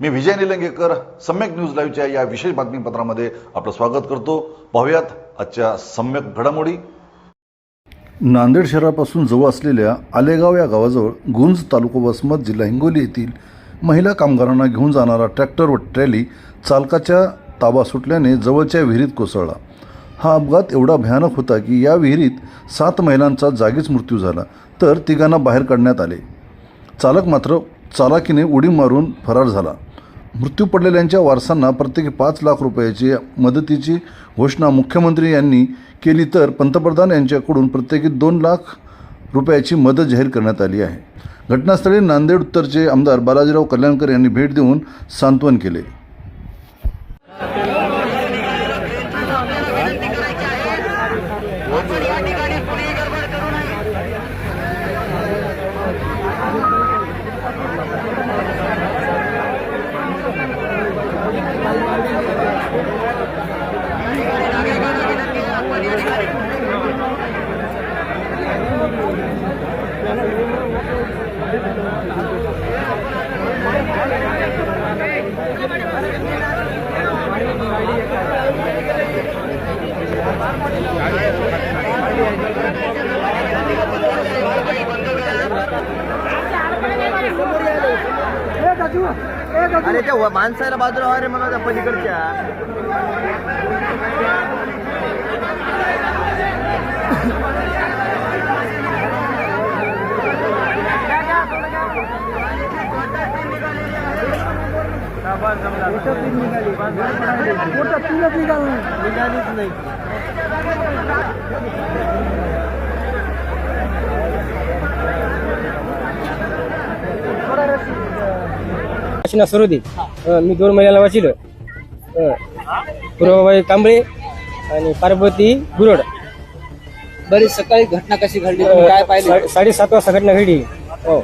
मी Vijay Nilangekar Samyak news लाईव्हच्या या विशेष बातमीपत्रामध्ये आपलं स्वागत करतो. पाहुयात आजच्या सम्यक घडामोडी. नांदेड शहरापासून जवळ असलेल्या आलेगाव या गावाजवळ गुंज तालुका वसमत जिल्हा हिंगोली येथील महिला कामगारांना घेऊन जाणारा ट्रॅक्टर व ट्रॅली चालकाच्या ताबा सुटल्याने जवळच्या विहिरीत कोसळला. हा अपघात एवढा भयानक होता की या विहिरीत सात महिलांचा जागीच मृत्यू झाला तर तिघांना बाहेर काढण्यात आले. चालक मात्र चालाकीने उडी मारून फरार झाला. मृत्यू पडलेल्यांच्या वारसांना प्रत्येकी पाच लाख रुपयाची मदतीची घोषणा मुख्यमंत्री यांनी केली तर पंतप्रधान यांच्याकडून प्रत्येकी दोन लाख रुपयाची मदत जाहीर करण्यात आली आहे. घटनास्थळी नांदेड उत्तरचे आमदार बालाजीराव कल्याणकर यांनी भेट देऊन सांत्वन केले. अरे त्या माणसाला बाजूला अरे म्हणा त्या पलीकडच्या. निघालीच नाही वाचना सरोदे अं, मी दोन महिन्याला वाचिलं. पूर्वबाई कांबळे आणि पार्वती गुरड. बरी सकाळी घटना कशी घडली? काय साडे- साडेसात वाजता घटना घडली. हो.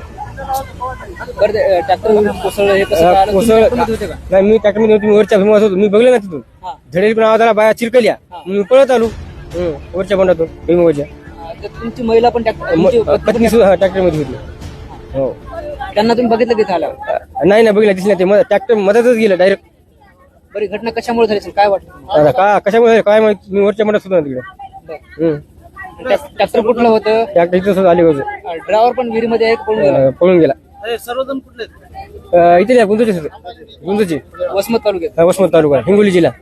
बरं ट्रॅक्टर कोसळलं हे कसं अं, कळालं? तुम्ही कोसळ ट्रॅक्टरमध्ये होते का? नाही मी ट्रॅक्टरमध्ये होतो मी वरच्या भीमात होतो मी बघले ना तिथून. हा. झडेल पण बाया चिरकल्या. मी पळत आलो. हं, वरच्या बंडातून भीमावरच्या तर तुमची महिला पण ट्रॅक्टर तुमची म- पत्नी सुद्धा ट्रॅक्टरमध्ये होती. हो. त्यांना तुम्ही बघितलं की झालं अं, नाही ना बघितलं दिसलं ते ट्रॅक्टर मधातच गेलं डायरेक्ट बरी घटना कशामुळे झाली असेल? काय वाटतं आता का कशामुळे काय माहिती? मी वरच्या बंडात होतो ना तिकडे. ट्रॅ- ट्रॅक्टर कुठलं होतं? ट्रॅक्टर इथं सुद्धा आले होते. ड्रायव्हर पण विहिरीमध्ये आहे का पळून गेला? अं, पळून गेला. सर्वजण कुठले इथे गुंजूचे गुंजूची. वसमत तालुक्यात. वसमत तालुका हिंगोली जिल्हा.